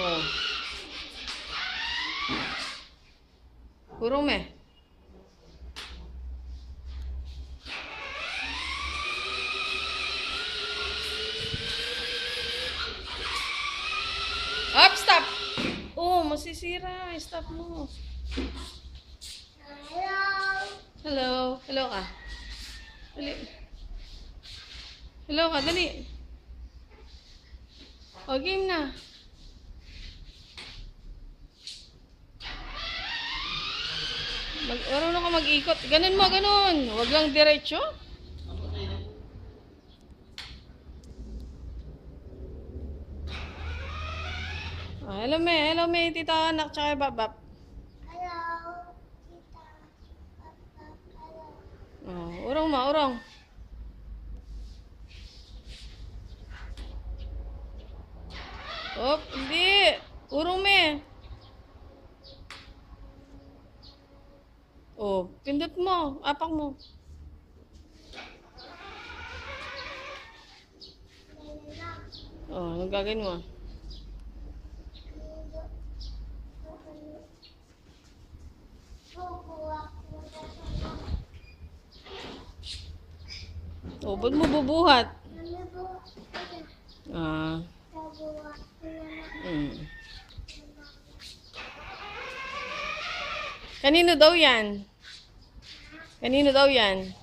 Oh. Kurong me. Up, stop! Oh, masisira. Stop mo. Hello. Hello. Hello ka. Dali. Hello ka, dali. O, game na. Mag, marunong ka mag-ikot. Ganun mo, ganun. Huwag lang diretso. Ah, hello, me. Hello, me. Tita, anak, tsaka babap. Hello. Tita. Papa. Hello. Oh, urong ma, urong. Op, hindi. Urong me. Oh, pindot mo. Apak mo. Oh, anong gagawin mo? Oh, ba't mo bubuhat? Ah, mm. Kanino daw yan? Kanino daw yan?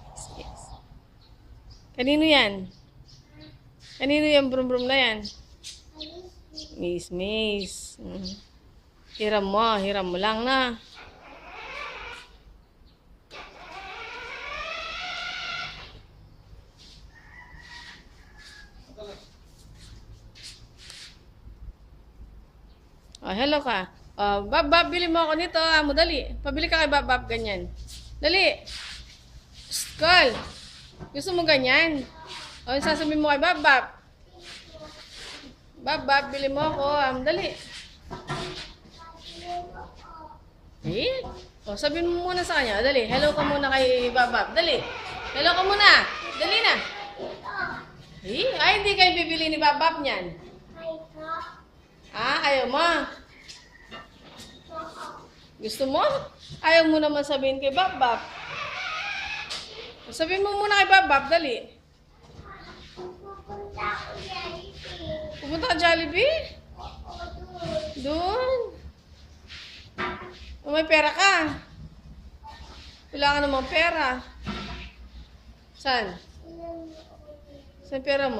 Kanino yan? Kanino yung brum-brum na yan? Miss, miss. Mm. Hiram mo, hiram mo lang na. Oh, hello ka. Oh, Bab, Bab, bili mo ako nito. Ah, mo dali. Pabili ka kay Bab, Bab, ganyan. Dali. Call. Gusto mo ganyan? O, oh, sasabihin mo kay Bab, Bab. Bab, Bab, bili mo ako. Um, dali. Eh? O, sabihin mo muna sa kanya. Dali. Hello ka muna kay Bab, Bab. Dali. Hello ka muna. Dali na. Eh? Ay, hindi kayo bibili ni Bab, Bab niyan. Ah, ayaw mo. Gusto mo? Ayaw mo naman sabihin kay Bab Bab. Sabihin mo muna kay Bab Bab, dali. Pupunta ka Jollibee? Doon. O, may pera ka. Wala ka namang pera. Saan? Saan pera mo?